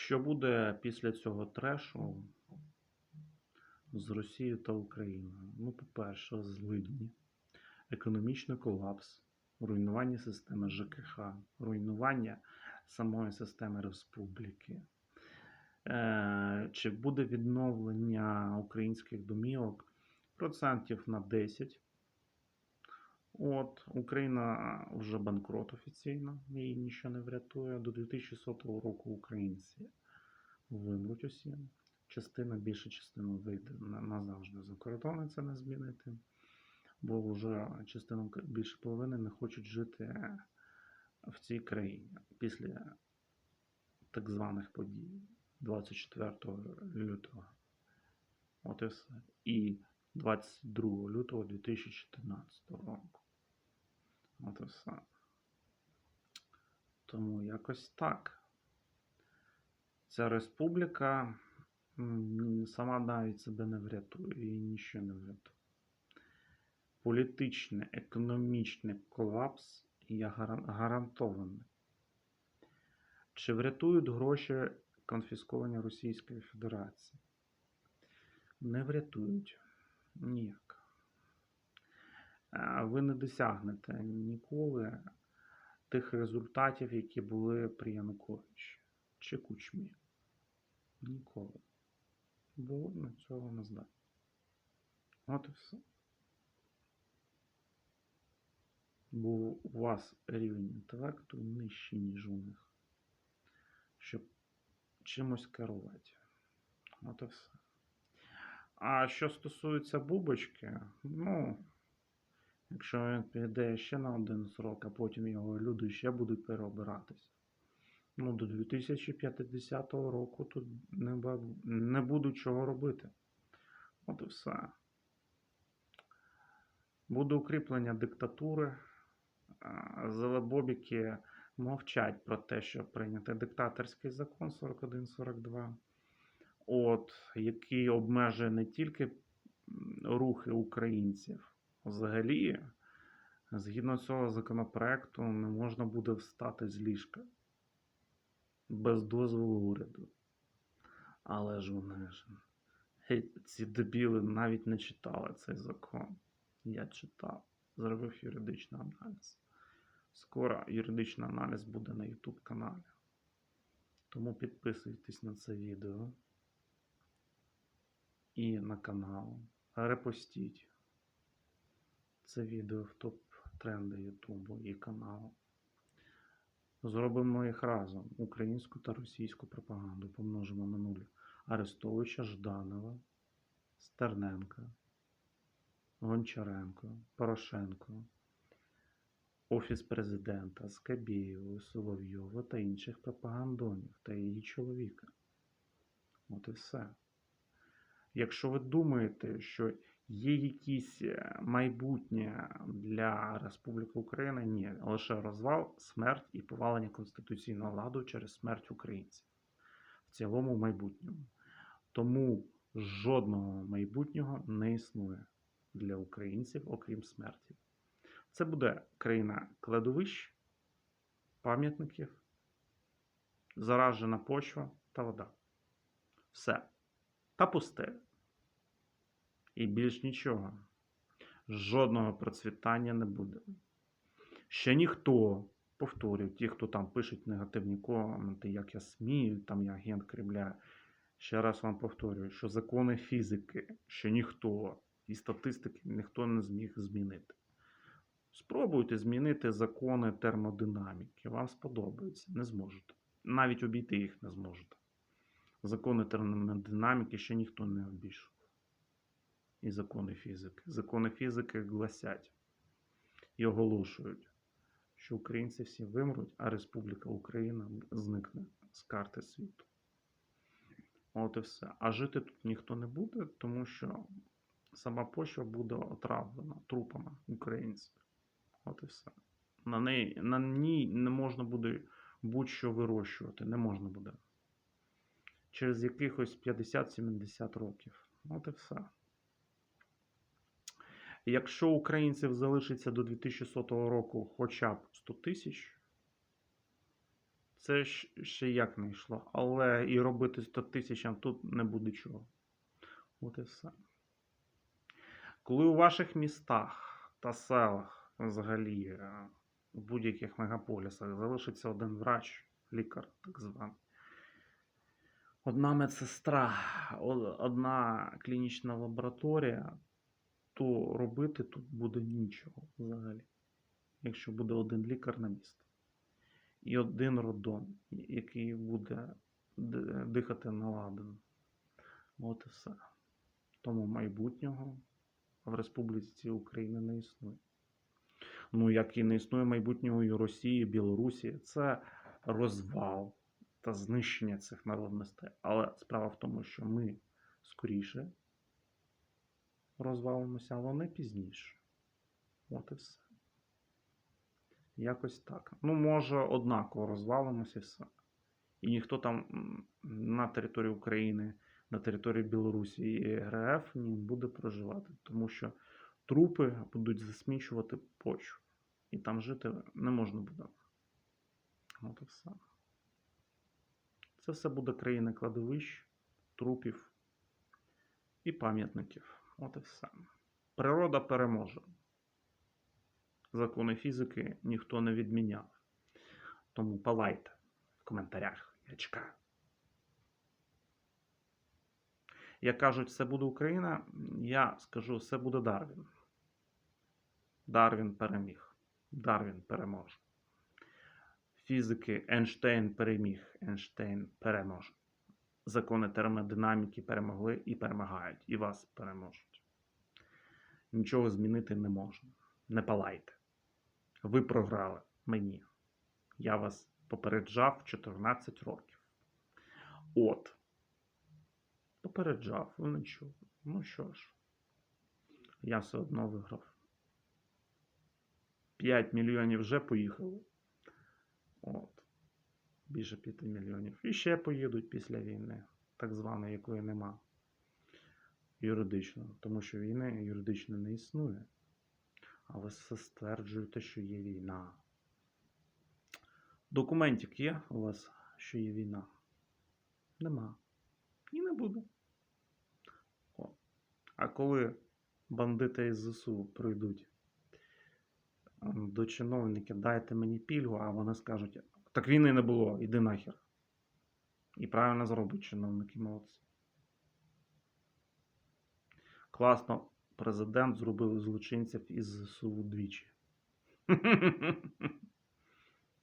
Що буде після цього трешу з Росією та Україною? Ну, по-перше, злидні, економічний колапс, руйнування системи ЖКХ, руйнування самої системи республіки. Е, Чи буде відновлення українських домівок процентів на 10? От, Україна вже банкрот офіційно, її нічого не врятує. До 2100 року українці вимруть усі. Частина, більша частина вийде назавжди за кордони, це не змінити. Бо вже частина більше половини не хочуть жити в цій країні після так званих подій 24 лютого. От і все. І 22 лютого 2014 року. От і все. Тому якось так. Ця республіка сама навіть себе не врятує, її нічого не врятує. Політичний, економічний колапс є гара- гарантований. Чи врятують гроші конфісковані Російської Федерації? Не врятують. Ніяк. Е, Ви не досягнете ніколи тих результатів, які були при Януковичі чи Кучмі. Ніколи. Бо на цього не здатні. От і все. Бо у вас рівень інтелекту нижчий, ніж у них. Щоб чимось керувати. От і все. А що стосується бубочки, ну, якщо він піде ще на один срок, а потім його люди ще будуть переобиратися. Ну, до 2050 року тут не, не будуть чого робити. От і все. Буде укріплення диктатури. Зелебобіки мовчать про те, що прийнятий диктаторський закон 41-42 от, який обмежує не тільки рухи українців, взагалі, згідно цього законопроекту, не можна буде встати з ліжка без дозволу уряду. Але ж вони ж ці дебіли навіть не читали цей закон. Я читав, зробив юридичний аналіз. Скоро юридичний аналіз буде на YouTube каналі. Тому підписуйтесь на це відео і на канал. Репостіть це відео в топ-тренди Ютубу і каналу. Зробимо їх разом. Українську та російську пропаганду помножимо на нуль. Арестовича Жданова, Стерненка, Гончаренко, Порошенко, Офіс президента, Скабєєву, Соловйова та інших пропагандонів та її чоловіка. От і все. Якщо ви думаєте, що є якісь е, майбутнє для Республіки Україна, ні, лише розвал, смерть і повалення конституційного ладу через смерть українців в цілому майбутньому. Тому жодного майбутнього не існує для українців, окрім смерті. Це буде країна кладовищ, пам'ятників, заражена почва та вода. Все. Та пустель. І більш нічого. Жодного процвітання не буде. Ще ніхто, повторюю, ті, хто там пишуть негативні коменти, як я смію, там я агент Кремля. Ще раз вам повторюю, що закони фізики ще ніхто і статистики ніхто не зміг змінити. Спробуйте змінити закони термодинаміки. Вам сподобається, не зможете. Навіть обійти їх не зможете. Закони термодинаміки ще ніхто не обійшов. І закони фізики. Закони фізики гласять і оголошують, що українці всі вимруть, а Республіка Україна зникне з карти світу. От і все. А жити тут ніхто не буде, тому що сама почва буде отравлена трупами українців. От і все. На, неї, на ній не можна буде будь-що вирощувати. Не можна буде. Через якихось 50-70 років. От і все. Якщо українців залишиться до 2100 року хоча б 100 тисяч, Це ще як не йшло. Але і робити 100 тисячам тут не буде чого. От і все. Коли у ваших містах та селах, взагалі, е, в будь-яких мегаполісах залишиться один врач, лікар, так званий, одна медсестра, одна клінічна лабораторія, то робити тут буде нічого взагалі. Якщо буде один лікар на місто. І один роддом, який буде дихати наладано. От і все. Тому майбутнього в Республіці Україна не існує. Ну, як і не існує майбутнього і Росії, і Білорусі. Це розвал та знищення цих народностей. Але справа в тому, що ми скоріше розвалимося, а вони пізніше. От і все. Якось так. Ну, може, однаково розвалимося і все. І ніхто там на території України, на території Білорусі і РФ не буде проживати, тому що трупи будуть засмічувати почву. І там жити не можна буде. От і все. Це все буде країна кладовищ, трупів і пам'ятників. От і все. Природа переможе. Закони фізики ніхто не відміняв. Тому палайте в коментарях. Я чекаю. Як кажуть, все буде Україна, я скажу, все буде Дарвін. Дарвін переміг. Дарвін переможе. Фізики Ейнштейн переміг. Ейнштейн переможе. Закони термодинаміки перемогли і перемагають, і вас переможуть. Нічого змінити не можна. Не палайте. Ви програли мені. Я вас попереджав 14 років. От. Попереджав, ви не чули. Ну що ж, я все одно виграв. 5 мільйонів вже поїхали. От. Більше 5 мільйонів. І ще поїдуть після війни, так званої, якої нема. Юридично. Тому що війни юридично не існує. А ви стверджуєте, що є війна. Документик є у вас, що є війна? Нема. І не буде. О. А коли бандити із ЗСУ прийдуть до чиновників, дайте мені пільгу, а вони скажуть, так війни не було, іди нахер. І правильно зроблять чиновники молодці. Класно, президент зробив злочинців із ЗСУ двічі.